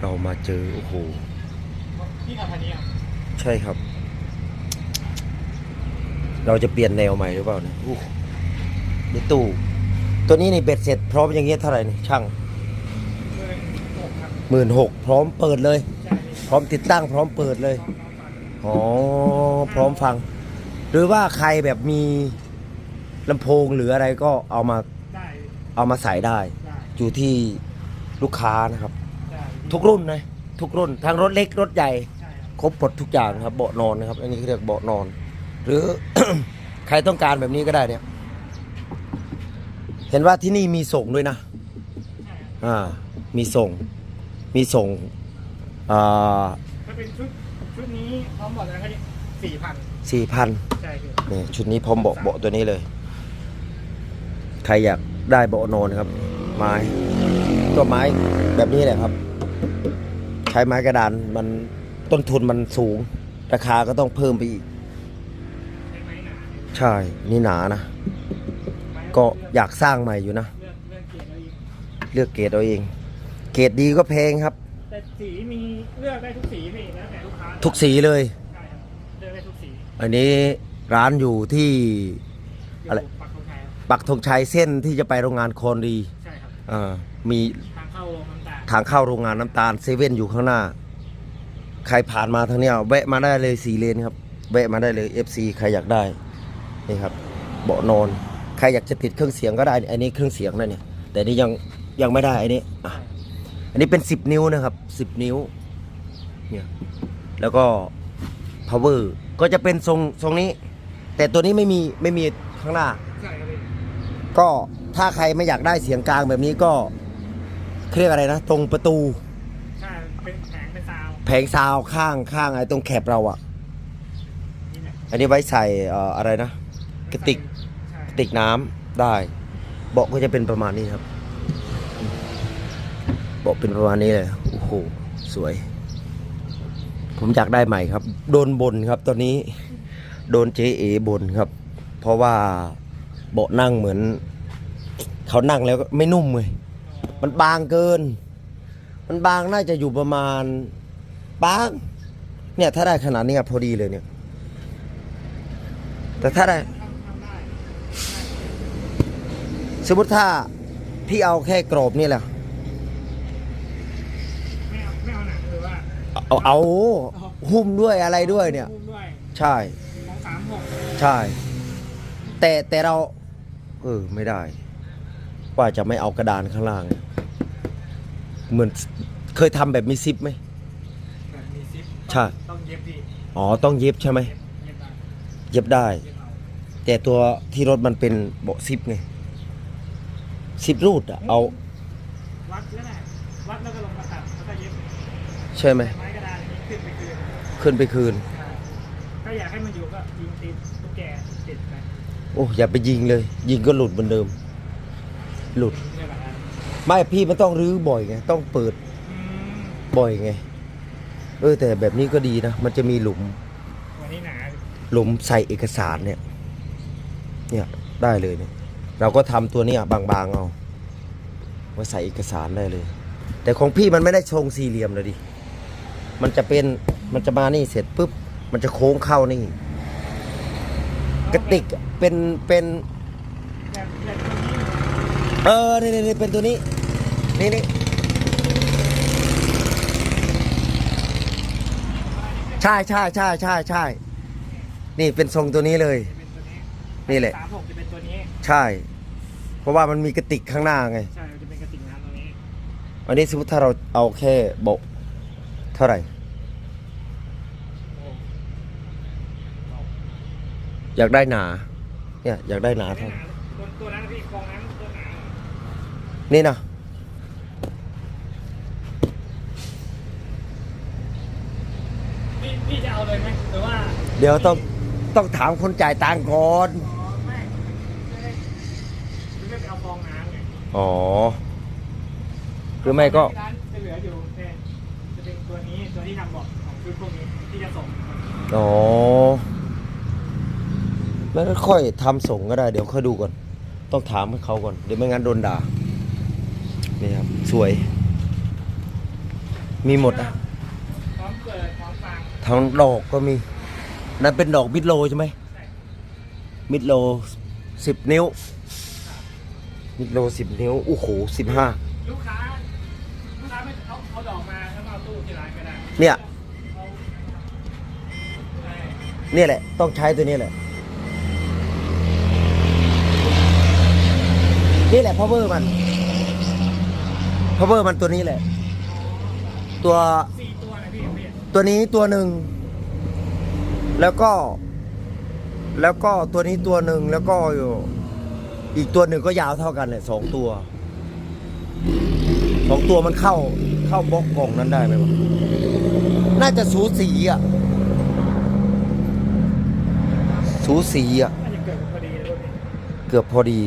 เรามาเจอ โอ้โหพี่ขับคันนี้อะใช่ครับ เราจะเปลี่ยนแนวใหม่หรือเปล่าเนี่ยอู้นี่ตู้ ตัวนี้นี่เบ็ดเสร็จพร้อมอย่างเงี้ยเท่าไหร่นี่ช่างเกินหกครับหมื่นหกพร้อมเปิดเลย ใช่พี่พร้อมติดตั้งพร้อมเปิดเลย อ๋อ พร้อมฟัง หรือว่าใครแบบมีลำโพงหรืออะไรก็เอามาได้เอามาใส่ได้ ได้ อยู่ที่ลูกค้านะครับได้ ทุกรุ่นนะทุกรุ่นทั้งรถเล็กรถใหญ่ใช่ครับครบหมดทุกอย่างครับเบาะนอนนะครับ อันนี้เรียกเบาะนอน หรือ ใครต้องการแบบนี้ก็ได้เนี่ย เห็นว่าที่นี่มีส่งด้วยนะใช่ครับอ่ามีส่ง มีส่งอ่าถ้าเป็นชุดชุดนี้พร้อมบอกแล้วก็สี่พันสี่พันใช่พี่นี่ชุดนี้พร้อมเบาะเบาะตัวนี้เลย ใครอยากได้เบาะนอนครับ ไม้ก็ไม้แบบนี้แหละครับใช้ไม้กระดานมันต้นทุนมันสูง ราคาก็ต้องเพิ่มไปอีก ใช้ไม้หนาใช่นี่หนานะไม้ก็อยากสร้างใหม่อยู่นะเลือกเลือกเกียร์แล้วอีกเลือกเกรดเอาเอง เกรดดีก็แพงครับ แต่สีมีเลือกได้ทุกสีพี่แล้วแต่ลูกค้าทุกสีเลย ใช่ครับเลือกได้ทุกสีอันนี้ร้านอยู่ที่อะไร ยู่ปักธงชัยครับปักธงชัยเส้นที่จะไปโรงงานโคนดีใช่ครับอ่ามีทางเข้าโรงน้ำตาล ทางเข้าโรงงานน้ำตาลเซเว่นอยู่ข้างหน้า ใครผ่านมาทางเนี้ยแวะมาได้เลยสี่เลนครับ แวะมาได้เลย FC ใครอยากได้นี่ครับ เบาะนอน ใครอยากจะติดเครื่องเสียงก็ได้ อันนี้เครื่องเสียงนะเนี่ย แต่นี่ยังยังไม่ได้อันนี้อะอันนี้เป็น 10 นิ้วนะครับ 10 นิ้วเนี่ยแล้วก็ power ก็จะเป็นทรงทรงนี้ แต่ตัวนี้ไม่มีไม่มีข้างหน้า ใช่ครับพี่ก็ถ้าใครไม่อยากได้เสียงกลางแบบนี้ก็ เขาเรียกอะไรนะ ตรงประตู ใช่เป็นแผงเป็นซาวแผงซาวข้างข้างไอ้ตรงแคบเราอะนี่แหละอันนี้ไว้ใส่เอ่ออะไรนะ กระติก ใช่กระติกน้ำได้ เบาะก็จะเป็นประมาณนี้ครับเบาะเป็นประมาณนี้เลยโอ้โหสวย ผมอยากได้ใหม่ครับ โดนบนครับตอนนี้ โดนเจเอบนครับ เพราะว่าเบาะนั่งเหมือน เขานั่งแล้วก็ไม่นุ่มเลย มันบางเกิน มันบางน่าจะอยู่ประมาณบางเนี่ยถ้าได้ขนาดนี้พอดีเลยเนี่ย แต่ถ้าได้ทำทำได้ สมมติถ้าพี่เอาแค่กรอบนี่แหละไม่เอาไม่เอาหนังหรือว่าเอาเอาหุ้มด้วยอะไรด้วยเนี่ย หุ้มด้วยใช่ ของสามหกใช่ แต่แต่เรา เออ ไม่ได้ ว่าจะไม่เอากระดานข้างล่างเนี่ย เหมือนเคยทำแบบมีซิปไหม แบบมีซิปใช่ ต้องเย็บดีอ๋อ ต้องเย็บใช่ไหม เย็บเย็บได้เย็บได้ เย็บเอาแต่ตัวที่รถมันเป็นเบาะซิปไงซิปรูดอะเอาวัดแล้วแหละวัดแล้วก็ลงมาตัดแล้วก็เย็บใช่ไหมไม้กระดานอย่างนี้ขึ้นไปคืนขึ้นไปคืนใช่ถ้าอยากให้มันอยู่ก็ยิงตีนตุ๊กแกติดไปโอ้อย่าไปยิงเลย ยิงก็หลุดเหมือนเดิม หลุด ไม่พี่มันต้องรื้อบ่อยไงต้องเปิดอืมบ่อยไงเออแต่แบบนี้ก็ดีนะ มันจะมีหลุม วันนี้หนาหลุมใส่เอกสารเนี่ย เนี่ยได้เลยเนี่ยเราก็ทำตัวเนี้ยบางๆเอาไว้ใส่เอกสารได้เลย แต่ของพี่มันไม่ได้ทรงสี่เหลี่ยมเลยดิมันจะเป็นมันจะมานี่เสร็จปุ๊บมันจะโค้งเข้านี่ กระติกเป็นเป็นแบบแบบตัวนี้เออนี่นี่นี่เป็นตัวนี้ นี่นี่ใช่ใช่ใช่ใช่ใช่นี่เป็นทรงตัวนี้เลย เป็นตัวนี้นี่แหละ สามหกจะเป็นตัวนี้ ใช่ เพราะว่ามันมีกระติกข้างหน้าไง ใช่มันจะเป็นกระติกน้ำตรงนี้ อันนี้สมมติถ้าเราเอาแค่โบะเท่าไหร่โอ้อยากได้หนา เนี่ย อยากได้หนาไม่เท่าหนาตัวตัวนั้นนะพี่กองนั้นตัวหนา นี่นะ พี่พี่จะเอาเลยไหมหรือว่า เดี๋ยวต้องต้องถามคนจ่ายตังค์ก่อนอ๋อไม่ไม่ได้ไม่ได้ไปเอาฟองน้ำไงอ๋อหรือไม่ก็ ร้านจะเหลืออยู่แต่จะเป็นตัวนี้ตัวที่ทำบอกของชุดพวกนี้ที่จะส่งอ๋อ แล้วค่อยทำส่งก็ได้ เดี๋ยวค่อยดูก่อน ต้องถามให้เขาก่อน เดี๋ยวไม่งั้นโดนด่า นี่ครับ สวยมมีหมดอะ พร้อมเปิดพร้อมฟัง ทั้งดอกก็มี นั่นเป็นดอกมิดโลใช่ไหมมิดโลสิบนิ้ว มิดโลสิบนิ้ว โอ้โหสิบห้าลูกค้าลูกค้าไม่เอาเอาดอกมาแล้วมาเอาตู้ที่ร้านก็ได้เนี่ยเอาใช่เนี่ยแหละ ต้องใช้ตัวนี้แหละ นี่แหละ power มัน power มันตัวนี้แหละ ตัวสี่ตัวนะพี่พี่ตัวนี้ตัวหนึ่ง แล้วก็ แล้วก็ตัวนี้ตัวหนึ่งแล้วก็อยู่ อีกตัวหนึ่งก็ยาวเท่ากันเลยสองตัวสองตัวมันเข้าเข้าบล็อกกล่องนั้นได้ไหมวะน่าจะสูสีอะ สูสีอะ น่าจะเกิดพอดีเลยพวกนี้เกือบพอดี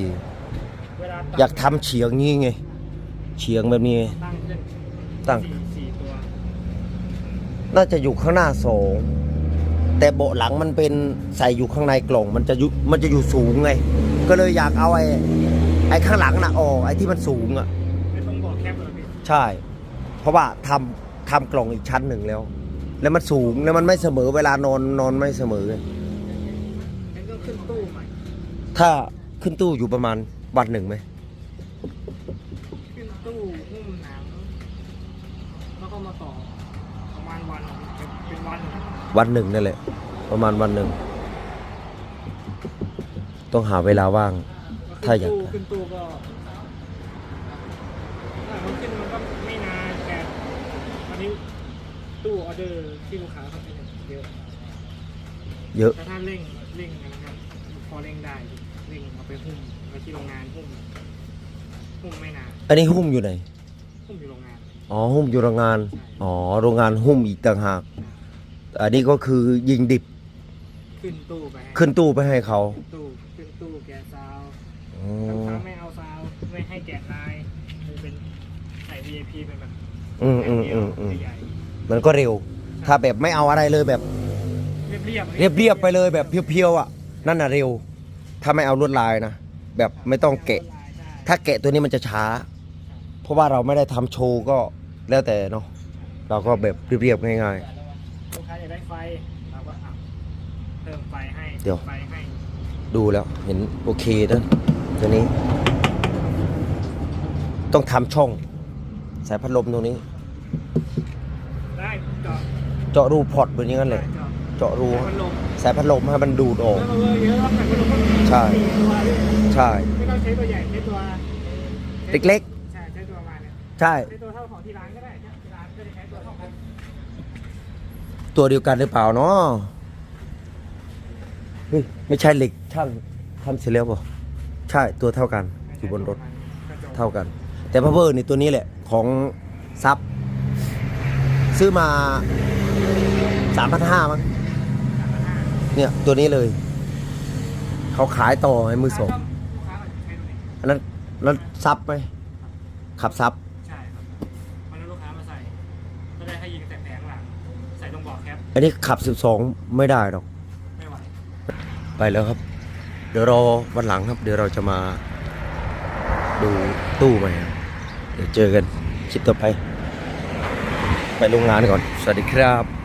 เวลาอยากทำเฉียงงี้ไง เฉียงแบบนี้ ตั้งขึ้นตั้ง สี่สี่ตัวน่าจะอยู่ข้างหน้าสอง แต่เบาะหลังมันเป็นใส่อยู่ข้างในกล่อง มันจะอยู่มันจะอยู่สูงไง ก็เลยอยากเอาไอ้ไอ้ข้างหลังน่ะออกไอ้ที่มันสูงอะ ไม่ต้องบอกแคปเลยพี่ใช่ เพราะว่าทำทำกล่องอีกชั้นหนึ่งแล้ว แล้วมันสูงแล้วมันไม่เสมอเวลานอนนอนไม่เสมอไงงั้นก็ขึ้นตู้ใหม่ถ้าขึ้นตู้อยู่ประมาณวันหนึ่งไหมขึ้นตู้หุ้มหนังแล้วก็มาต่อประมาณวันเป็นเป็นวันหนึ่ง วันหนึ่งนั่นแหละ ประมาณวันหนึ่ง ต้องหาเวลาว่าง ถ้าอยากตู้ขึ้นตู้ก็ถ้ามันขึ้นมันก็ไม่นานแต่ตอนนี้ตู้ออเดอร์ที่ลูกค้าเขาเป็นเยอะเยอะแต่ถ้าเร่งเร่งนะครับพอเร่งได้เร่งเอาไปหุ้มไปที่โรงงานหุ้มหุ้มไม่นานอันนี้หุ้มอยู่ไหนหุ้มอยู่โรงงานอ๋อหุ้มอยู่โรงงาน อ๋อโรงงานหุ้มอีกต่างหาก อันนี้ก็คือยิงดิบขึ้นตู้ไปให้ขึ้นตู้ไปให้เขาขึ้นตู้ขึ้นตู้แกะซาวอ๋อลูกค้าไม่เอาซาวไม่ให้แกะลายคือเป็นใส่ VIP เป็นแบบอืมอืมอืมอืมใหญ่มันก็เร็ว ถ้าแบบไม่เอาอะไรเลยแบบเรียบเรียบเรียบๆไปเลยแบบเพียวๆอะ นั่นน่ะเร็ว ถ้าไม่เอาลวดลายนะ แบบไม่ต้องแกะ ถ้าแกะตัวนี้มันจะช้า เพราะว่าเราไม่ได้ทำโชว์ก็แล้วแต่เนาะเราก็แบบเรียบๆง่ายลูกค้าอยาก ได้ไฟเราก็อะเติมไฟให้เดี๋ยว ไฟให้ๆดูแล้วเห็นโอเคนะตัวนี้ ต้องทำช่อง สายพัดลมตรงนี้ ได้เจาะเจาะรูพอร์ตเป็นอย่างนั้นเลยเจาะเจาะรูแต่มันลงสายพัดลมให้มันดูดออก แล้วก็เวอร์เยอะแล้วแต่มันลงก็ใช่สี่ตัวพี่ใช่ ไม่ต้องใช้ตัวใหญ่ใช้ตัวเล็กใช่ใช้ตัวประมาณเนี้ยๆ ใช่ ใช้ตัวเท่าของที่ร้านก็ได้เนี่ยที่ร้านก็จะใช้ตัวเท่ากัน ตัวเดียวกันหรือเปล่าเนาะเฮ้ยไม่ใช่เหล็กช่างทำเสร็จแล้วป่ะใช่ตัวเท่ากันอยู่บนรถเท่ากัน แต่พาวเวอร์นี่ตัวนี้แหละของซับซื้อมาสามพันห้ามั้งเนี่ยตัวนี้เลย เขาขายต่อให้มือสอันี้อันนั้นแล้วซับไหมขับซับมันลูกค้ามาใส่ ก็ได้ให้ยิงแต่แผงหลัง ใส่ตรงเบ อกแคปอันนี้ขับสิบสองไม่ได้หรอก ไม่ไหว ไปแล้วครับ เดี๋ยวรอวันหลังครับ เดี๋ยวเราจะมาดูตู้ใหม่ครับเดี๋ยวเจอกันคลิปต่อไป ไปโรงงานก่อน สวัสดีครับ